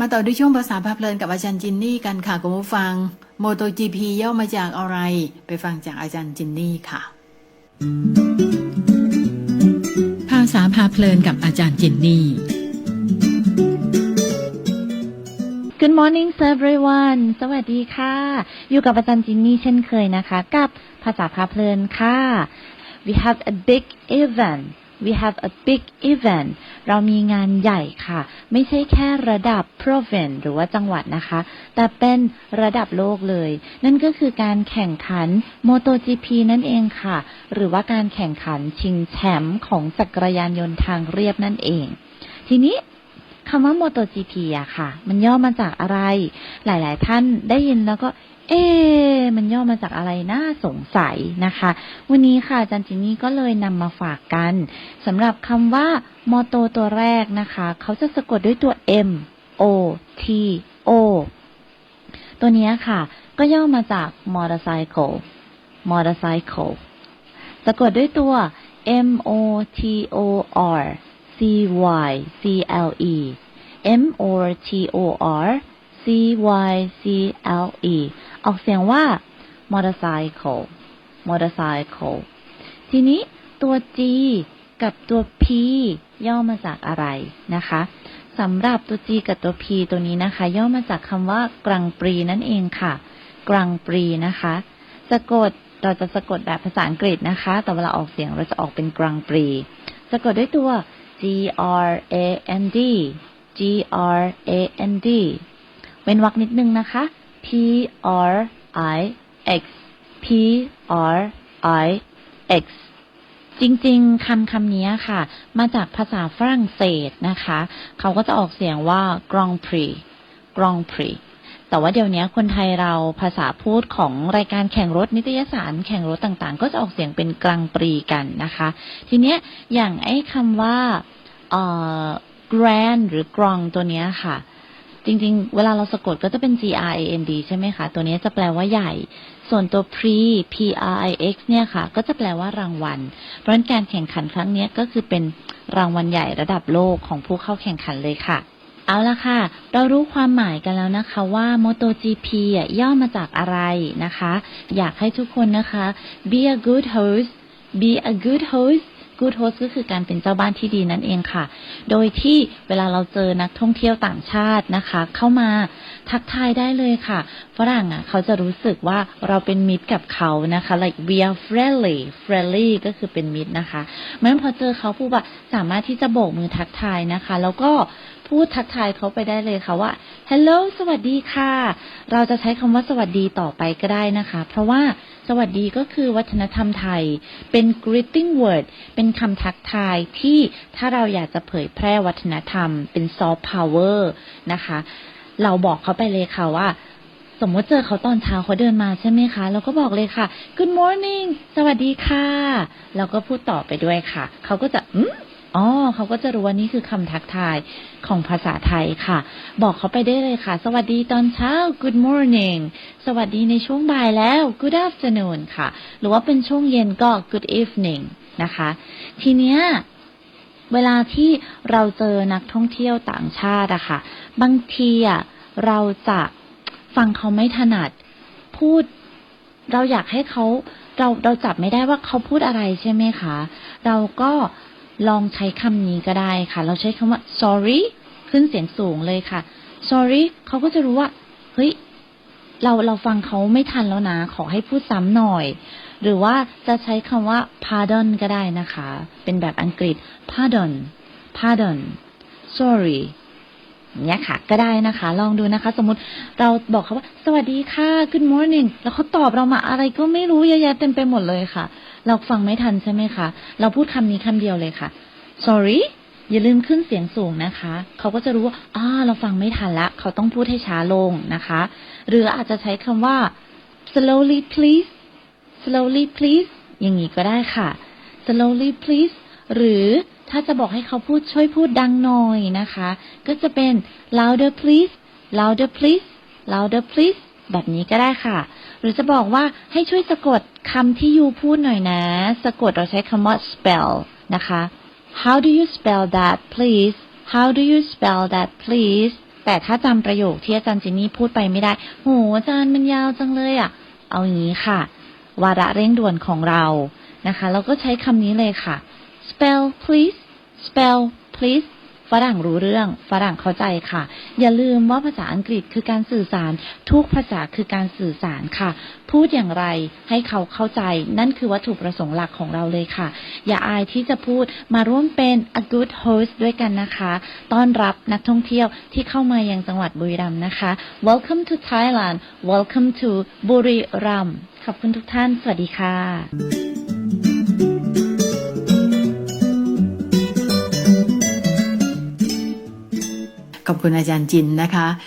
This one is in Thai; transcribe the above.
มาต่อด้วยช่วงภาษาพาเพลินกับอาจารย์จินนี่กันค่ะคุณผู้ฟัง MotoGP ย่อมาจากอะไร ไปฟังจากอาจารย์จินนี่ค่ะ ภาษาพาเพลินกับอาจารย์จินนี่ Good morning everyone สวัสดีค่ะ อยู่กับอาจารย์จินนี่เช่นเคยนะคะ กับภาษาพาเพลินค่ะ We have a big event We have a big event เรามีงานใหญ่ค่ะ ไม่ใช่แค่ระดับ province หรือว่าจังหวัดนะคะ แต่เป็นระดับโลกเลย นั่นก็คือการแข่งขัน MotoGP นั่นเองค่ะ หรือว่าการแข่งขันชิงแชมป์ของจักรยานยนต์ทางเรียบนั่นเอง ทีนี้คำว่า MotoGP อะค่ะ มันย่อมาจากอะไร หลาย ๆ ท่านได้ยินแล้วก็ เอ๊มันย่อมาจากอะไรน่าสงสัยนะคะ วันนี้ค่ะอาจารย์จินนี่ก็เลยนำมาฝากกันสำหรับคำว่ามอโตตัวแรกนะคะ เขาจะสะกดด้วยตัว M O T O ตัวนี้ค่ะ ก็ย่อมาจาก motorcycle motorcycle สะกดด้วยตัว M O T O R C Y C L E M O T O R C Y C L E ออกเสียงว่า motorcycle motorcycle ทีนี้ตัว G กับตัว P ย่อมาจากอะไรนะคะสำหรับตัว G กับตัว P ตัวนี้นะคะ ย่อมาจากคำว่ากรังปรีนั่นเองค่ะ กรังปรีนะคะ สะกดเราจะสะกดแบบภาษาอังกฤษนะคะ แต่เวลาออกเสียงเราจะออกเป็นกรังปรี สะกดด้วยตัว G R A N D G R A N D เว้นวรรคนิดนึงนะคะ P R I X P R I X จริงๆ คำคำนี้ค่ะ มาจากภาษาฝรั่งเศสนะคะ เขาก็จะออกเสียงว่า Grand Prix Grand Prix แต่ว่าเดี๋ยวนี้คนไทยเราภาษาพูดของรายการแข่งรถนิตยสารแข่งรถต่างๆ ก็จะออกเสียงเป็นกลางปรีกันนะคะ ทีเนี้ยอย่างไอ้คำว่าเอ่อ grand หรือ grong ตัวเนี้ยค่ะ จริง ๆ เวลาเราสะกดก็จะเป็น G R A N D ใช่ไหมคะ ตัวนี้จะแปลว่าใหญ่ ส่วนตัว pre P R I X เนี่ยค่ะ ก็จะแปลว่ารางวัล เพราะฉะนั้นการแข่งขันครั้งนี้ก็คือเป็นรางวัลใหญ่ระดับโลกของผู้เข้าแข่งขันเลยค่ะ เอาละค่ะ เรารู้ความหมายกันแล้วนะคะว่า MotoGP อะย่อมาจากอะไรนะคะ อยากให้ทุกคนนะคะ be a good host be a good host good host ก็คือการเป็นเจ้าบ้านที่ดีนั่นเองค่ะ โดยที่เวลาเราเจอนักท่องเที่ยวต่างชาตินะคะ เข้ามาทักทายได้เลยค่ะ ฝรั่งอะเขาจะรู้สึกว่าเราเป็นมิตรกับเขานะคะ like we are friendly friendly ก็คือเป็นมิตรนะคะเมื่อพอเจอเขาผู้ว่าสามารถที่จะโบกมือทักทายนะคะ แล้วก็พูดทักทายเขาไปได้เลยค่ะว่า hello สวัสดีค่ะ เราจะใช้คำว่าสวัสดีต่อไปก็ได้นะคะ เพราะว่าสวัสดีก็คือวัฒนธรรมไทย เป็น greeting word เป็นคำทักทายที่ถ้าเราอยากจะเผยแพร่วัฒนธรรม เป็น soft power นะคะ เราบอกเขาไปเลยค่ะว่าสมมติเจอเขาตอนเช้าเขาเดินมาใช่ไหมคะ เราก็บอกเลยค่ะ good morning สวัสดีค่ะ แล้วก็พูดต่อไปด้วยค่ะ เขาก็จะอืม อ๋อเขาก็จะรู้ว่านี่คือคำทักทายของภาษาไทยค่ะ บอกเขาไปได้เลยค่ะ สวัสดีตอนเช้า good morning สวัสดีในช่วงบ่ายแล้ว good afternoon ค่ะ หรือว่าเป็นช่วงเย็นก็ good evening นะคะ ทีเนี้ยเวลาที่เราเจอนักท่องเที่ยวต่างชาติอะค่ะ บางทีอะเราจะฟังเขาไม่ถนัดพูด เราอยากให้เขาเราเราจับไม่ได้ว่าเขาพูดอะไรใช่ไหมคะ เราก็ ลองใช้คำนี้ก็ได้ค่ะ เราใช้คำว่า sorry ขึ้นเสียงสูงเลยค่ะ sorry เขาก็จะรู้ว่า เฮ้ย เราเราฟังเขาไม่ทันแล้วนะ ขอให้พูดซ้ำหน่อย หรือว่าจะใช้คำว่า pardon ก็ได้นะคะ เป็นแบบอังกฤษ pardon pardon sorry เนี้ยค่ะ ก็ได้นะคะ ลองดูนะคะ สมมติเราบอกเขาว่า สวัสดีค่ะ good morning แล้วเขาตอบเรามาอะไรก็ไม่รู้เยอะแยะเต็มไปหมดเลยค่ะ เราฟังไม่ทันใช่ไหมคะ เราพูดคำนี้คำเดียวเลยค่ะ sorry อย่าลืมขึ้นเสียงสูงนะคะ เขาก็จะรู้ว่าอ่าเราฟังไม่ทันละ เขาต้องพูดให้ช้าลงนะคะ หรืออาจจะใช้คำว่า slowly please slowly please อย่างนี้ก็ได้ค่ะ slowly please หรือ ถ้าจะบอกให้เขาพูดช่วยพูดดังหน่อยนะคะ ก็จะเป็น louder please louder please louder please แบบนี้ก็ได้ค่ะ หรือจะบอกว่าให้ช่วยสะกดคำที่ยูพูดหน่อยนะ สะกดเราใช้คำว่า spell นะคะ How do you spell that please How do you spell that please แต่ถ้าจำประโยคที่อาจารย์จินนี่พูดไปไม่ได้ โหอาจารย์มันยาวจังเลยอะ่ะ เอาอย่างนี้ค่ะ วาระเร่งด่วนของเรานะคะ เราก็ใช้คำนี้เลยค่ะ spell please spell please ฝรั่งรู้เรื่อง ฝรั่งเข้าใจค่ะ อย่าลืมว่าภาษาอังกฤษคือการสื่อสาร ทุกภาษาคือการสื่อสารค่ะ พูดอย่างไรให้เขาเข้าใจ นั่นคือวัตถุประสงค์หลักของเราเลยค่ะ อย่าอายที่จะพูดมาร่วมเป็น a good host ด้วยกันนะคะ ต้อนรับนักท่องเที่ยวที่เข้ามายังจังหวัดบุรีรัมย์นะคะ Welcome to Thailand Welcome to บุรีรัมย์ขอบคุณทุกท่าน สวัสดีค่ะ ขอบคุณอาจารย์จินนะคะ